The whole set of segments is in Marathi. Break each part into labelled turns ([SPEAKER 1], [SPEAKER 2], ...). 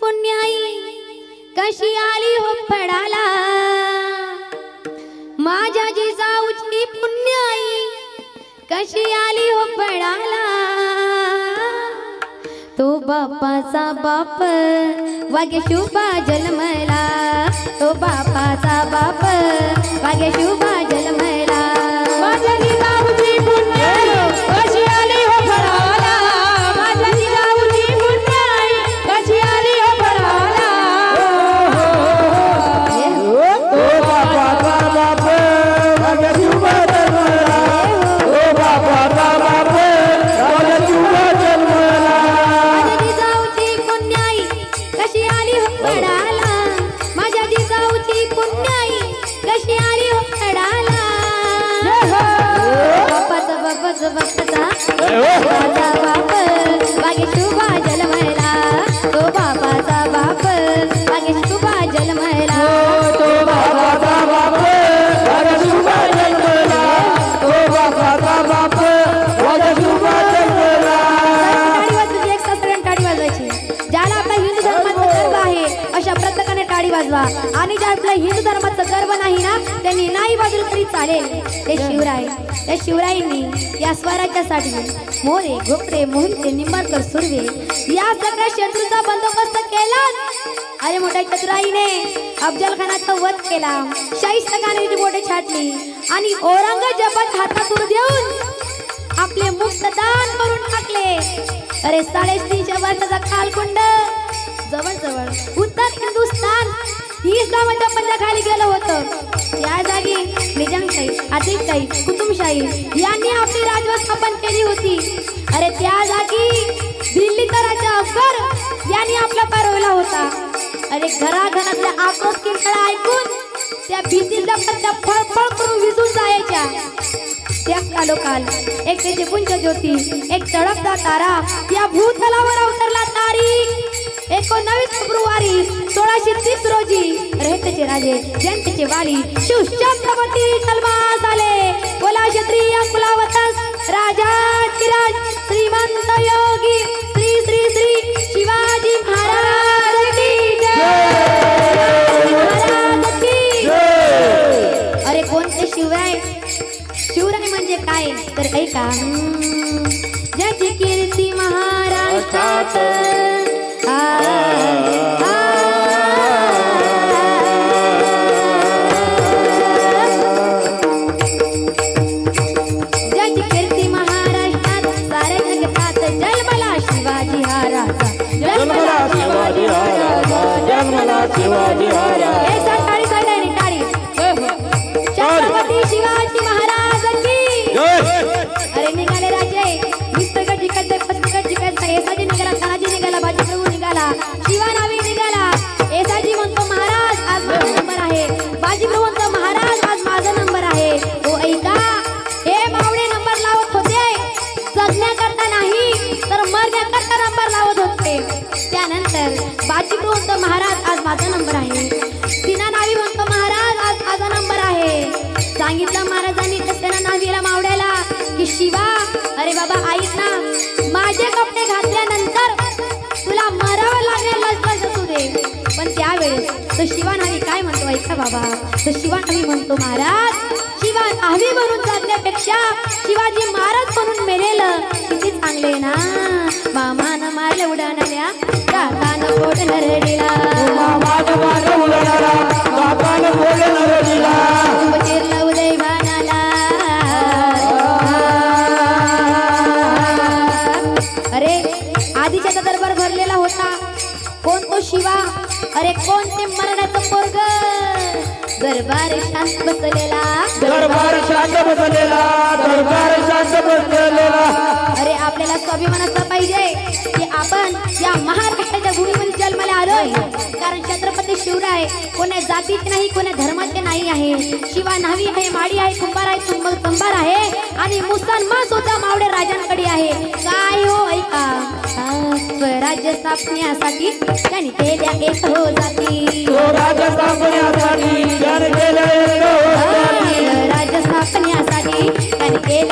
[SPEAKER 1] पुण्याई कशी आली हो फडाला माझ्या जिजाऊची पुण्याई कशी आली हो फडाला तो बापाचा बाप वागे शुभा जन्मला. तो बापाचा बाप वागे शुभा जन्मला.
[SPEAKER 2] माझ्या
[SPEAKER 1] Oh. वाजवा आणि ज्या आपल्या हिंदू धर्माचा गर्व नाही ना त्यांनी नाही वाजवलं तरी चालेल. ते शिवराय त्या शिवरायांनी या स्वराज्यासाठी मोरे गोपरे मोहिते निंबाळकर सुर्वे या सगळ्या शत्रूचा बंदोबस्त केला. अरे मोठ्या चतुराईने अफजल खानाचा वध केला. शाहिस्त खानाची बोटे छाटली. आणि औरंगजेबात हातात देऊन आपले मुक्त दान करून टाकले. अरे साडेतीनशे वर्षाचा कालकुंड जवळ जवळ ही इस्लामाच्या पंजाखाली गेलं होतं. या जागी निजामशाही आदिलशाही कुतुबशाही यांनी आपली राजवट स्थापन केली होती. अरे त्या जागी दिल्लीचा राजा अफगर यांनी आपला पारवला होता. अरे घराघरातल्या आक्रोश किरकळा ऐकून त्या भीतीच्या पत्त्या फळफळ करून विजून जायच्या. त्या कालोकाल एक त्याचे पुंज ज्योती एक चळकदा तारा या भूतलावर अवतरला तारीख एकोणावीस फेब्रुवारी सोळाशे तीस रोजी रेहतेचे राजे जयंतीचे वाली शिवछत्रपती सलमास आले. बोला क्षत्रिय कुलावतस राजा चिराज श्रीमंत योगी श्री श्री श्री शिवाजी महाराज की जय. महाराज की अरे कोणते शिवराय शिवराय म्हणजे काय? तर ऐका. शिवाजी हा राजा सर टाळी. सगळ्यांनी टाळी छत्रपती शिवाजी महाराज की अरे निघाले राजे. विस्तगड जिंकायचे पस्तगड जिंकायचा येसाजी निघाला तानाजी निघाला बाजीप्रभू निघाला शिवा नावी निघाला. येसाजी म्हणतो महाराज आज माझा नंबर आहे. बाजीप्रभू म्हणतो महाराज आज माझा नंबर आहे. हो ऐका. हे मावळे नंबर लावत होते. जगण्याकरता नाही तर मरण्याकरता नंबर लावत होते. त्यानंतर बाजीप्रभू म्हणतो महाराज माझा नंबर आहे. तिना नावी म्हणतो महाराज आज माझा नंबर आहे. सांगितलं महाराजांनी त्या नावीला मावड्याला की शिवा अरे बाबा ऐक ना. माझे कपडे घातल्यानंतर तुला मरावं लागेल लष्कर असू दे. पण त्यावेळेस तो शिवा नावी काय म्हणतो ऐका बाबा. तो शिवा नावी म्हणतो महाराज शिवा नावी म्हणून जगण्यापेक्षा शिवाजी महाराज म्हणून मेलेलं किती चांगले ना. मामानं मारलं उडाणाऱ्या दातानं पोट नरडीला.
[SPEAKER 3] मामानं माझं उलणारा बापानं बोललं रडीला
[SPEAKER 1] चिरला उदय भानाला अरे आधीच्या दरबार भरलेला होता. कोण तो शिवा? अरे कोण ते मरणाचं पोरग? दरबार शांत बसलेला.
[SPEAKER 3] बसलेला दरबार शांत बसलेला
[SPEAKER 1] अरे आपल्याला स्वाभिमान असला पाहिजे? की आपण या महाराष्ट्राच्या भूमीमध्ये जन्माला आलोय. कारण छत्रपती शिवराय कोण्या जातीचे नाही कोण्या धर्माचे नाही आहे. शिवा न्हावी आहे माडी आहे कुंभार आहे तुंब कंबार आहे. आणि मुसलमान सुद्धा मावडे राजांकडे आहे. काय हो ऐका. स्वराज्य स्थापण्यासाठी त्यांनी केल्या एक हो जाती.
[SPEAKER 3] स्थापण्यासाठी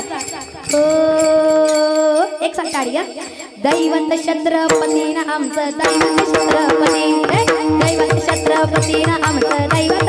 [SPEAKER 1] केल्या एक हो?
[SPEAKER 3] एक
[SPEAKER 1] दैवत आमचं दैवत छत्रपती. दैवत आमचं दैवत